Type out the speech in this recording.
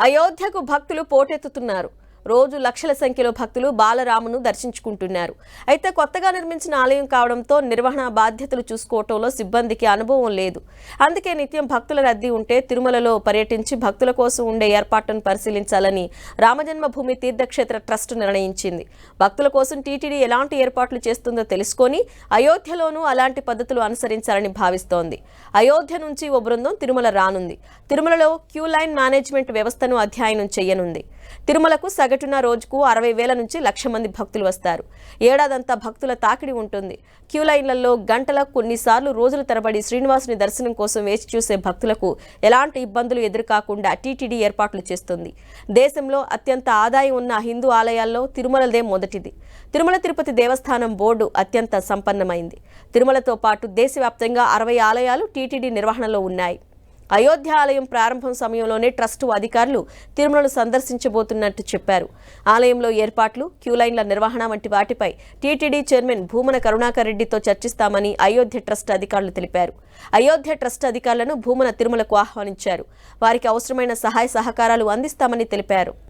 అయోధ్యకు భక్తులు పోటెత్తుతున్నారు. రోజు లక్షల సంఖ్యలో భక్తులు బాలరామును దర్శించుకుంటున్నారు. అయితే కొత్తగా నిర్మించిన ఆలయం కావడంతో నిర్వహణ బాధ్యతలు చూసుకోవటంలో సిబ్బందికి అనుభవం లేదు. అందుకే నిత్యం భక్తుల రద్దీ ఉంటే తిరుమలలో పర్యటించి భక్తుల కోసం ఉండే ఏర్పాట్లను పరిశీలించాలని రామజన్మభూమి తీర్థక్షేత్ర ట్రస్ట్ నిర్ణయించింది. భక్తుల కోసం టీటీడీ ఎలాంటి ఏర్పాట్లు చేస్తుందో తెలుసుకొని అయోధ్యలోనూ అలాంటి పద్ధతులు అనుసరించాలని భావిస్తోంది. అయోధ్య నుంచి ఓ బృందం తిరుమల రానుంది. తిరుమలలో క్యూ లైన్ మేనేజ్మెంట్ వ్యవస్థను అధ్యయనం చేయనుంది. తిరుమలకు సగటున రోజుకు అరవై వేల నుంచి లక్ష మంది భక్తులు వస్తారు. ఏడాదంతా భక్తుల తాకిడి ఉంటుంది. క్యూ లైన్లలో గంటల కొన్నిసార్లు రోజుల తరబడి శ్రీనివాసుని దర్శనం కోసం వేచి చూసే భక్తులకు ఎలాంటి ఇబ్బందులు ఎదురుకాకుండా టీటీడీ ఏర్పాట్లు చేస్తుంది. దేశంలో అత్యంత ఆదాయం ఉన్న హిందూ ఆలయాల్లో తిరుమలదే మొదటిది. తిరుమల తిరుపతి దేవస్థానం బోర్డు అత్యంత సంపన్నమైంది. తిరుమలతో పాటు దేశవ్యాప్తంగా అరవై ఆలయాలు టీటీడీ నిర్వహణలో ఉన్నాయి. అయోధ్య ఆలయం ప్రారంభం సమయంలోనే ట్రస్టు అధికారులు తిరుమలను సందర్శించబోతున్నట్టు చెప్పారు. ఆలయంలో ఏర్పాట్లు క్యూలైన్ల నిర్వహణ వంటి వాటిపై టీటీడీ చైర్మన్ భూమన కరుణాకర్ రెడ్డితో చర్చిస్తామని అయోధ్య ట్రస్ట్ అధికారులు తెలిపారు. అయోధ్య ట్రస్ట్ అధికారులను భూమన తిరుమలకు ఆహ్వానించారు. వారికి అవసరమైన సహాయ సహకారాలు అందిస్తామని తెలిపారు.